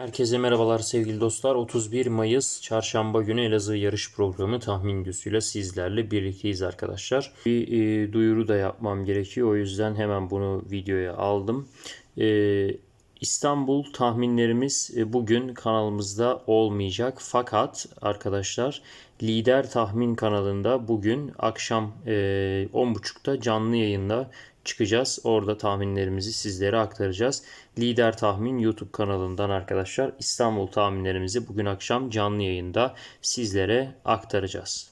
Herkese merhabalar sevgili dostlar. 31 Mayıs Çarşamba günü Elazığ yarış programı tahmin videosuyla sizlerle birlikteyiz arkadaşlar. Bir e, duyuru da yapmam gerekiyor. O yüzden hemen bunu videoya aldım. E, İstanbul tahminlerimiz e, bugün kanalımızda olmayacak. Fakat arkadaşlar Lider Tahmin kanalında bugün akşam e, 10.30'da canlı yayında çıkacağız. Orada tahminlerimizi sizlere aktaracağız. Lider Tahmin YouTube kanalından arkadaşlar İstanbul tahminlerimizi bugün akşam canlı yayında sizlere aktaracağız.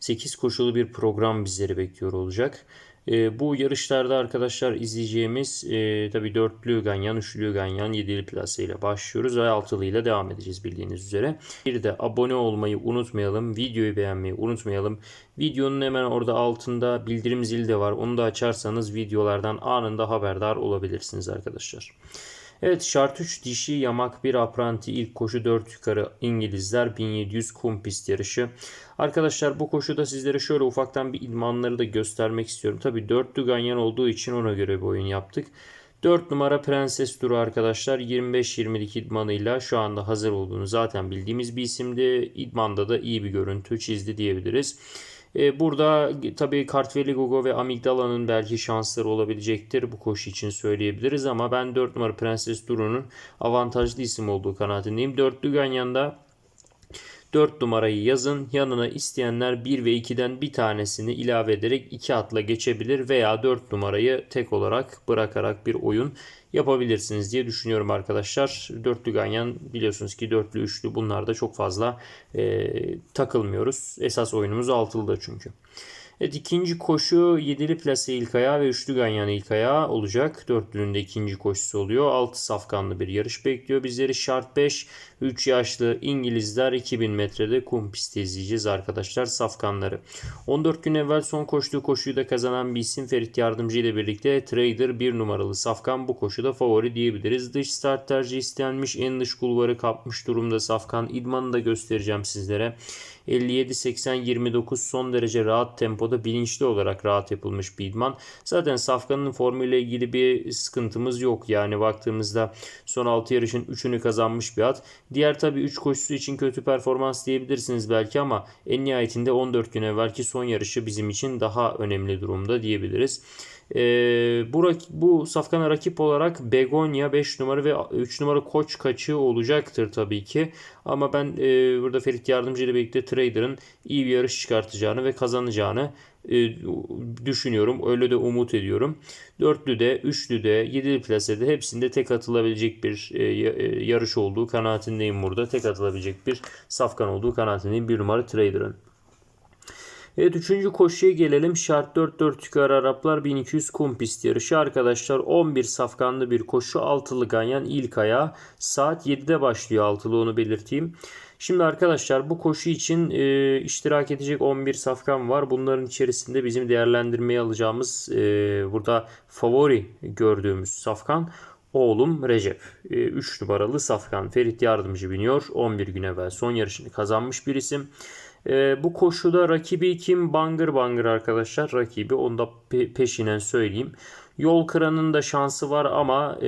8 koşulu bir program bizleri bekliyor olacak. E, bu yarışlarda arkadaşlar izleyeceğimiz e, tabi dörtlü ganyan, üçlü ganyan, yedili plase ile başlıyoruz ve altılı ile devam edeceğiz bildiğiniz üzere. Bir de abone olmayı unutmayalım, videoyu beğenmeyi unutmayalım. Videonun hemen orada altında bildirim zili de var. Onu da açarsanız videolardan anında haberdar olabilirsiniz arkadaşlar. Evet şart 3 dişi yamak bir apranti ilk koşu 4 yukarı İngilizler 1700 kum pist yarışı. Arkadaşlar bu koşuda sizlere şöyle ufaktan bir idmanları da göstermek istiyorum. Tabi 4'lü ganyan olduğu için ona göre bir oyun yaptık. 4 numara Prenses Duru arkadaşlar 25-20'lik idmanıyla şu anda hazır olduğunu zaten bildiğimiz bir isimdi. İdmanda da iyi bir görüntü çizdi diyebiliriz. E, burada tabii Kartveligogo ve Amigdala'nın belki şansları olabilecektir. Bu koşu için söyleyebiliriz ama ben 4 numara Prenses Duru'nun avantajlı isim olduğu kanaatindeyim. Dörtlü Ganyan'da 4 numarayı yazın. Yanına isteyenler 1 ve 2'den bir tanesini ilave ederek 2 atla geçebilir veya 4 numarayı tek olarak bırakarak bir oyun yapabilirsiniz diye düşünüyorum arkadaşlar. Dörtlü ganyan biliyorsunuz ki dörtlü üçlü bunlarda çok fazla e, takılmıyoruz. Esas oyunumuz altılıda çünkü. Evet ikinci koşu yedili plase ilk ayağı ve üçlü ganyan ilk ayağı olacak. Dörtlünün de ikinci koşusu oluyor. Altı safkanlı bir yarış bekliyor bizleri. Şart 5 3 yaşlı İngilizler 2000 metrede kum pisti izleyeceğiz arkadaşlar safkanları. 14 gün evvel son koştuğu koşuyu da kazanan bir isim Ferit Yardımcı ile birlikte Trader 1 numaralı safkan bu koşuda favori diyebiliriz. Dış start tercih istenmiş en dış kulvarı kapmış durumda safkan. İdmanı da göstereceğim sizlere. 57-80-29 son derece rahat tempoda bilinçli olarak rahat yapılmış bir idman. Zaten Safkan'ın formuyla ilgili bir sıkıntımız yok. Yani baktığımızda son 6 yarışın 3'ünü kazanmış bir at. Diğer tabi 3 koşusu için kötü performans diyebilirsiniz belki ama en nihayetinde 14 gün evvelki son yarışı bizim için daha önemli durumda diyebiliriz. E, bu, bu safkana rakip olarak Begonya 5 numara ve 3 numara Koç kaçı olacaktır tabii ki. Ama ben e, burada Ferit Yardımcı ile birlikte Trader'ın iyi bir yarış çıkartacağını ve kazanacağını e, düşünüyorum. Öyle de umut ediyorum. Dörtlü de, üçlü de, yedili plasede hepsinde tek atılabilecek bir e, e, yarış olduğu kanaatindeyim burada. Tek atılabilecek bir safkan olduğu kanaatindeyim. Bir numara Trader'ın. Evet üçüncü koşuya gelelim. Şart 4-4 yukarı Araplar 1200 kum pist yarışı. Arkadaşlar 11 safkanlı bir koşu. Altılı ganyan ilk ayağı. Saat 7'de başlıyor altılı onu belirteyim. Şimdi arkadaşlar bu koşu için e, iştirak edecek 11 safkan var. Bunların içerisinde bizim değerlendirmeye alacağımız e, burada favori gördüğümüz safkan oğlum Recep. 3 e, numaralı safkan Ferit Yardımcı biniyor. 11 gün evvel son yarışını kazanmış bir isim. E, bu koşuda rakibi kim? Bangır Bangır arkadaşlar. Rakibi onu da pe- peşinen söyleyeyim. Yol kıranın da şansı var ama e,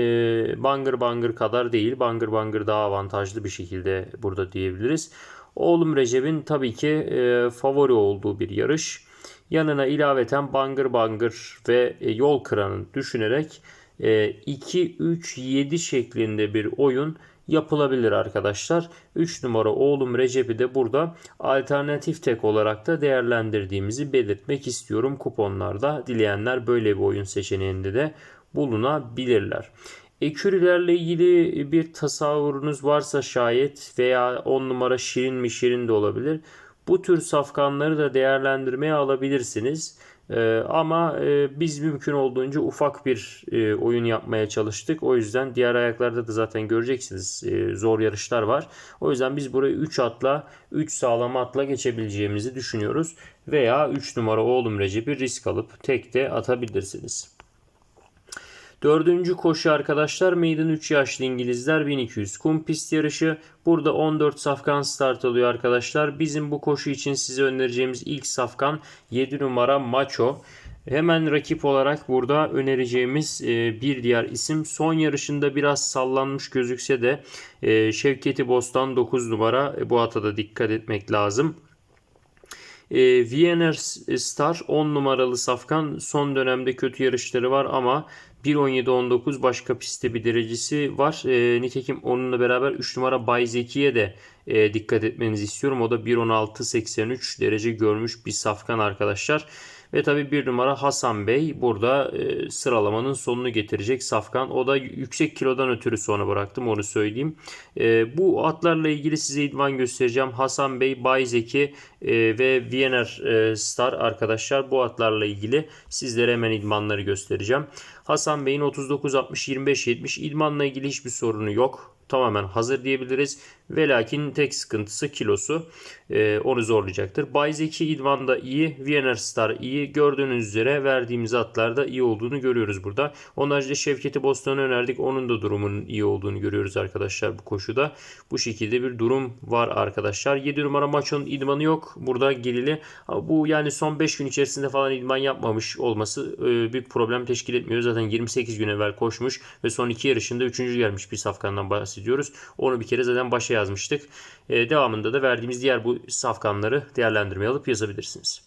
Bangır Bangır kadar değil. Bangır Bangır daha avantajlı bir şekilde burada diyebiliriz. Oğlum Recep'in tabii ki e, favori olduğu bir yarış. Yanına ilaveten Bangır Bangır ve e, Yol Kıran'ı düşünerek e, 2-3-7 şeklinde bir oyun yapılabilir arkadaşlar. 3 numara oğlum Recep'i de burada alternatif tek olarak da değerlendirdiğimizi belirtmek istiyorum kuponlarda. Dileyenler böyle bir oyun seçeneğinde de bulunabilirler. Ekürülerle ilgili bir tasavvurunuz varsa şayet veya 10 numara şirin mi şirin de olabilir. Bu tür safkanları da değerlendirmeye alabilirsiniz. Ee, ama e, biz mümkün olduğunca ufak bir e, oyun yapmaya çalıştık. O yüzden diğer ayaklarda da zaten göreceksiniz e, zor yarışlar var. O yüzden biz burayı 3 atla 3 sağlam atla geçebileceğimizi düşünüyoruz. Veya 3 numara oğlum Recep'i risk alıp tek de atabilirsiniz. Dördüncü koşu arkadaşlar Maiden 3 yaşlı İngilizler 1200 kum pist yarışı. Burada 14 safkan start alıyor arkadaşlar. Bizim bu koşu için size önereceğimiz ilk safkan 7 numara Macho. Hemen rakip olarak burada önereceğimiz e, bir diğer isim son yarışında biraz sallanmış gözükse de e, Şevketi Bostan 9 numara E, bu ata da dikkat etmek lazım. E, Star 10 numaralı safkan son dönemde kötü yarışları var ama 1.17-19 başka pistte bir derecesi var. E, nitekim onunla beraber 3 numara Bay Zeki'ye de e, dikkat etmenizi istiyorum. O da 1.16-83 derece görmüş bir safkan arkadaşlar. Ve tabi bir numara Hasan Bey burada e, sıralamanın sonunu getirecek Safkan. O da yüksek kilodan ötürü sonra bıraktım onu söyleyeyim. E, bu atlarla ilgili size idman göstereceğim. Hasan Bey, Bayzeki e, ve Wiener e, Star arkadaşlar bu atlarla ilgili sizlere hemen idmanları göstereceğim. Hasan Bey'in 39-60-25-70 idmanla ilgili hiçbir sorunu yok tamamen hazır diyebiliriz. Ve lakin tek sıkıntısı kilosu. E, onu zorlayacaktır. Bayzeki İdvan da iyi. Wiener Star iyi. Gördüğünüz üzere verdiğimiz atlarda iyi olduğunu görüyoruz burada. Onun haricinde Şevketi Bostan'ı önerdik. Onun da durumunun iyi olduğunu görüyoruz arkadaşlar bu koşuda. Bu şekilde bir durum var arkadaşlar. 7 numara maçın idmanı yok. Burada gelili. Bu yani son 5 gün içerisinde falan idman yapmamış olması e, bir problem teşkil etmiyor. Zaten 28 gün evvel koşmuş ve son 2 yarışında 3. gelmiş bir safkandan bahsediyoruz. Onu bir kere zaten başa yazmıştık. E, devamında da verdiğimiz diğer bu safkanları değerlendirmeye alıp yazabilirsiniz.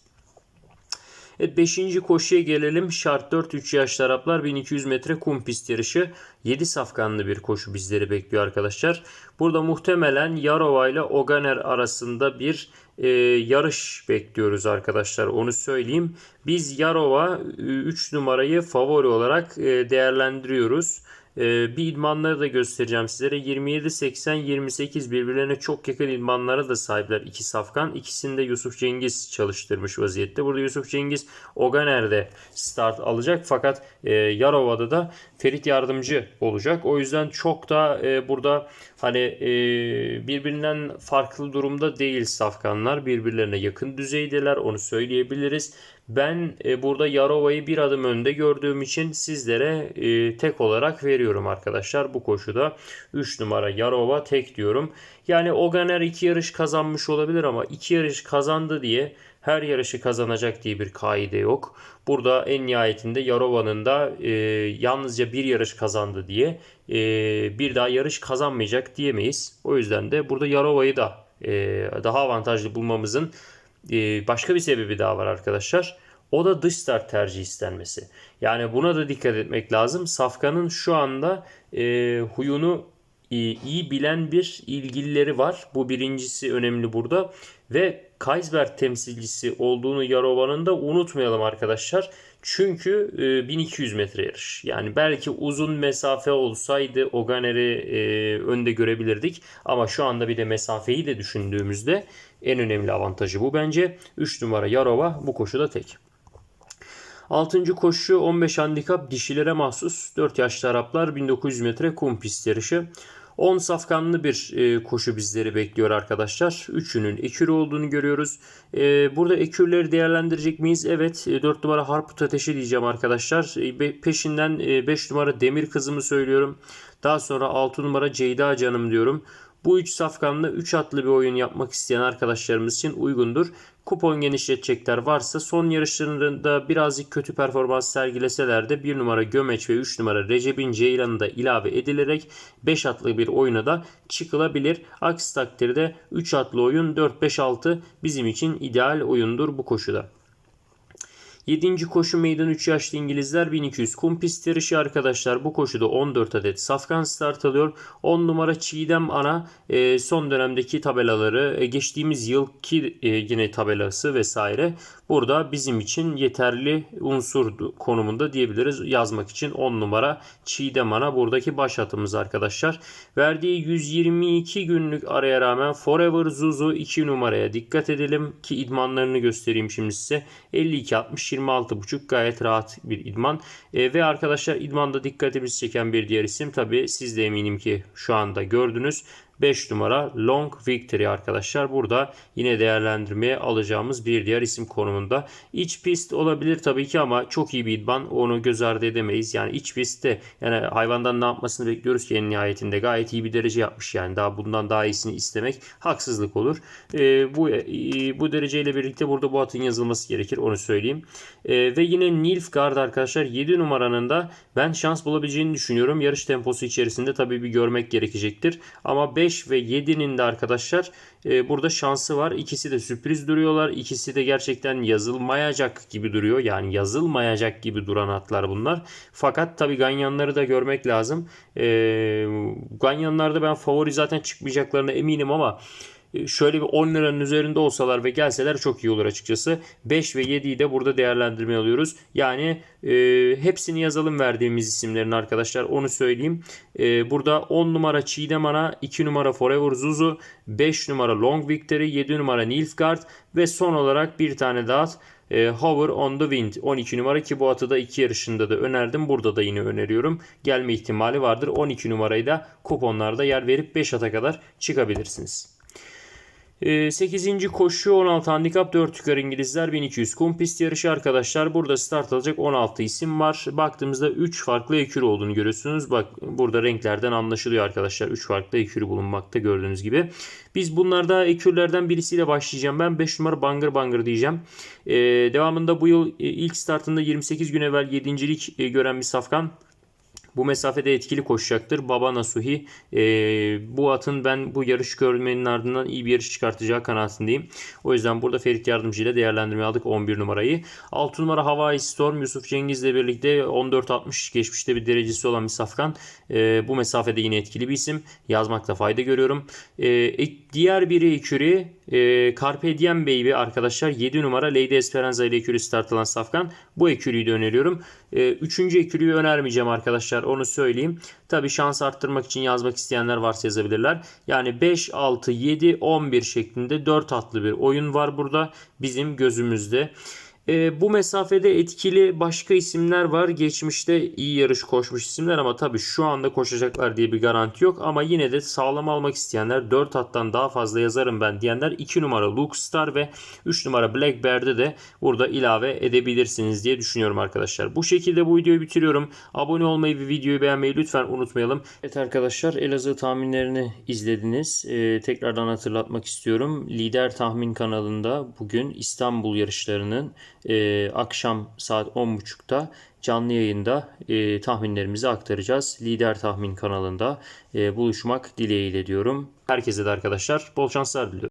Evet 5. koşuya gelelim. Şart 4 3 yaş Araplar 1200 metre kum pist yarışı. 7 safkanlı bir koşu bizleri bekliyor arkadaşlar. Burada muhtemelen Yarova ile Oganer arasında bir e, yarış bekliyoruz arkadaşlar. Onu söyleyeyim. Biz Yarova 3 numarayı favori olarak e, değerlendiriyoruz. Ee, bir idmanları da göstereceğim sizlere. 27-80-28 birbirlerine çok yakın idmanlara da sahipler iki safkan. İkisini de Yusuf Cengiz çalıştırmış vaziyette. Burada Yusuf Cengiz Oganer'de start alacak fakat e, Yarova'da da Ferit Yardımcı olacak. O yüzden çok da e, burada hani e, birbirinden farklı durumda değil safkanlar. Birbirlerine yakın düzeydeler onu söyleyebiliriz. Ben e, burada Yarova'yı bir adım önde gördüğüm için sizlere e, tek olarak veriyorum arkadaşlar. Bu koşuda 3 numara Yarova tek diyorum. Yani Oganer 2 yarış kazanmış olabilir ama 2 yarış kazandı diye her yarışı kazanacak diye bir kaide yok. Burada en nihayetinde Yarova'nın da e, yalnızca bir yarış kazandı diye e, bir daha yarış kazanmayacak diyemeyiz. O yüzden de burada Yarova'yı da e, daha avantajlı bulmamızın e, başka bir sebebi daha var arkadaşlar. O da dış start tercih istenmesi. Yani buna da dikkat etmek lazım. Safkan'ın şu anda e, huyunu e, iyi bilen bir ilgilileri var. Bu birincisi önemli burada. Ve Kaysberg temsilcisi olduğunu Yarova'nın da unutmayalım arkadaşlar. Çünkü e, 1200 metre yarış. Yani belki uzun mesafe olsaydı Oganer'i e, önde görebilirdik. Ama şu anda bir de mesafeyi de düşündüğümüzde en önemli avantajı bu bence. 3 numara Yarova bu koşuda tek. 6. koşu 15 handikap dişilere mahsus 4 yaşlı Araplar 1900 metre kum pist yarışı. 10 safkanlı bir e, koşu bizleri bekliyor arkadaşlar. Üçünün ekürü olduğunu görüyoruz. E, burada ekürleri değerlendirecek miyiz? Evet. E, 4 numara Harput Ateşi diyeceğim arkadaşlar. E, peşinden e, 5 numara Demir Kızımı söylüyorum. Daha sonra 6 numara Ceyda Canım diyorum. Bu 3 safkanla 3 atlı bir oyun yapmak isteyen arkadaşlarımız için uygundur. Kupon genişletecekler varsa son yarışlarında birazcık kötü performans sergileseler de 1 numara Gömeç ve 3 numara Recep'in Ceylan'ı da ilave edilerek 5 atlı bir oyuna da çıkılabilir. Aksi takdirde 3 atlı oyun 4-5-6 bizim için ideal oyundur bu koşuda. 7. koşu meydan 3 yaşlı İngilizler 1200 kum pist yarışı arkadaşlar. Bu koşuda 14 adet safkan start alıyor. 10 numara Çiğdem Ana e, son dönemdeki tabelaları e, geçtiğimiz yılki e, yine tabelası vesaire burada bizim için yeterli unsur konumunda diyebiliriz yazmak için 10 numara Çiğdem Ana buradaki baş atımız arkadaşlar. Verdiği 122 günlük araya rağmen Forever Zuzu 2 numaraya dikkat edelim ki idmanlarını göstereyim şimdi size. 52 60 26.5 gayet rahat bir idman. E, ve arkadaşlar idmanda dikkatimizi çeken bir diğer isim tabi siz de eminim ki şu anda gördünüz. 5 numara Long Victory arkadaşlar. Burada yine değerlendirmeye alacağımız bir diğer isim konumunda. İç pist olabilir tabii ki ama çok iyi bir idman. Onu göz ardı edemeyiz. Yani iç pistte yani hayvandan ne yapmasını bekliyoruz ki en nihayetinde gayet iyi bir derece yapmış yani. Daha bundan daha iyisini istemek haksızlık olur. Ee, bu e, bu dereceyle birlikte burada bu atın yazılması gerekir onu söyleyeyim. Ee, ve yine Nilfgaard arkadaşlar 7 numaranın da ben şans bulabileceğini düşünüyorum. Yarış temposu içerisinde tabii bir görmek gerekecektir. Ama 5 ve 7'nin de arkadaşlar e, burada şansı var. İkisi de sürpriz duruyorlar. İkisi de gerçekten yazılmayacak gibi duruyor. Yani yazılmayacak gibi duran atlar bunlar. Fakat tabii ganyanları da görmek lazım. E, ganyanlarda ben favori zaten çıkmayacaklarına eminim ama şöyle bir 10 liranın üzerinde olsalar ve gelseler çok iyi olur açıkçası. 5 ve 7'yi de burada değerlendirmeye alıyoruz. Yani e, hepsini yazalım verdiğimiz isimlerin arkadaşlar onu söyleyeyim. E, burada 10 numara Çiğdem Ana, 2 numara Forever Zuzu, 5 numara Long Victory, 7 numara Nilfgaard ve son olarak bir tane daha e, Hover on the Wind 12 numara ki bu atı da iki yarışında da önerdim. Burada da yine öneriyorum. Gelme ihtimali vardır. 12 numarayı da kuponlarda yer verip 5 ata kadar çıkabilirsiniz. 8. koşu 16 handikap 4 yukarı İngilizler 1200 kum pist yarışı arkadaşlar. Burada start alacak 16 isim var. Baktığımızda 3 farklı ekür olduğunu görüyorsunuz. Bak burada renklerden anlaşılıyor arkadaşlar. 3 farklı ekürü bulunmakta gördüğünüz gibi. Biz bunlarda ekürlerden birisiyle başlayacağım. Ben 5 numara Bangır Bangır diyeceğim. Ee, devamında bu yıl e, ilk startında 28 gün evvel 7. e, gören bir safkan. Bu mesafede etkili koşacaktır. Baba Nasuhi e, bu atın ben bu yarış görmenin ardından iyi bir yarış çıkartacağı kanaatindeyim. O yüzden burada Ferit Yardımcı ile değerlendirmeye aldık 11 numarayı. 6 numara Hawaii Storm Yusuf Cengiz ile birlikte 14.60 geçmişte bir derecesi olan bir safkan. E, bu mesafede yine etkili bir isim. Yazmakta fayda görüyorum. E, diğer biri ekürü e, Carpe Diem Baby arkadaşlar 7 numara Lady Esperanza ile ekürü start alan safkan. Bu ekürüyü de öneriyorum. E, üçüncü ekürüyü önermeyeceğim arkadaşlar onu söyleyeyim. Tabi şans arttırmak için yazmak isteyenler varsa yazabilirler. Yani 5, 6, 7, 11 şeklinde 4 atlı bir oyun var burada bizim gözümüzde. E, bu mesafede etkili başka isimler var. Geçmişte iyi yarış koşmuş isimler ama tabii şu anda koşacaklar diye bir garanti yok. Ama yine de sağlam almak isteyenler 4 hattan daha fazla yazarım ben diyenler 2 numara Luke Star ve 3 numara Black Bear'de de burada ilave edebilirsiniz diye düşünüyorum arkadaşlar. Bu şekilde bu videoyu bitiriyorum. Abone olmayı ve videoyu beğenmeyi lütfen unutmayalım. Evet arkadaşlar Elazığ tahminlerini izlediniz. Ee, tekrardan hatırlatmak istiyorum. Lider Tahmin kanalında bugün İstanbul yarışlarının e, akşam saat 10.30'da canlı yayında e, tahminlerimizi aktaracağız. Lider Tahmin kanalında e, buluşmak dileğiyle diyorum. Herkese de arkadaşlar bol şanslar diliyorum.